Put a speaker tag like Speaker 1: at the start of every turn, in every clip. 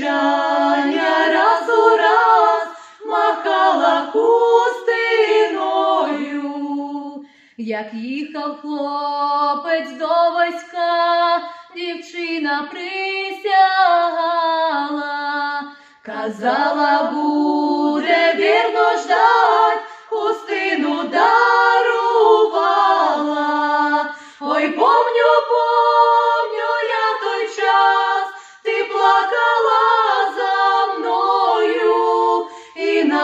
Speaker 1: прощання раз у раз махала хустиною. Як їхав хлопець до війська, дівчина присягала, казала, буде вірно ждать,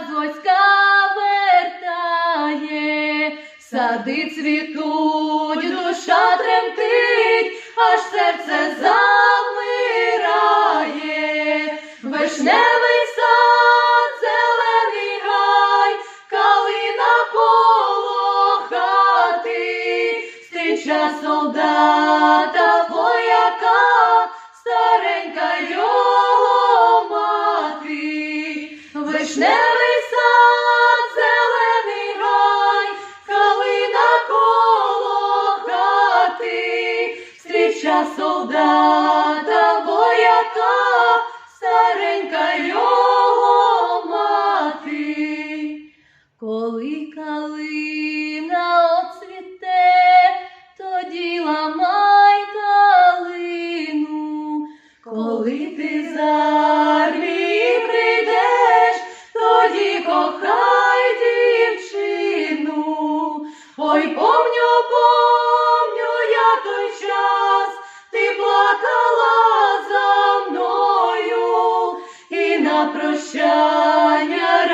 Speaker 1: війська вертає, сади цвітуть, душа тремтить, аж серце замирає, вишневий сад, зелений гай, калина коло хати, стріча солдата вояка, старенька його мати, вишневий стріча солдата вояка, старенька його мати. Коли калина оцвіте, тоді ламай калину. Коли ти з армії прийдеш, тоді кохай прощання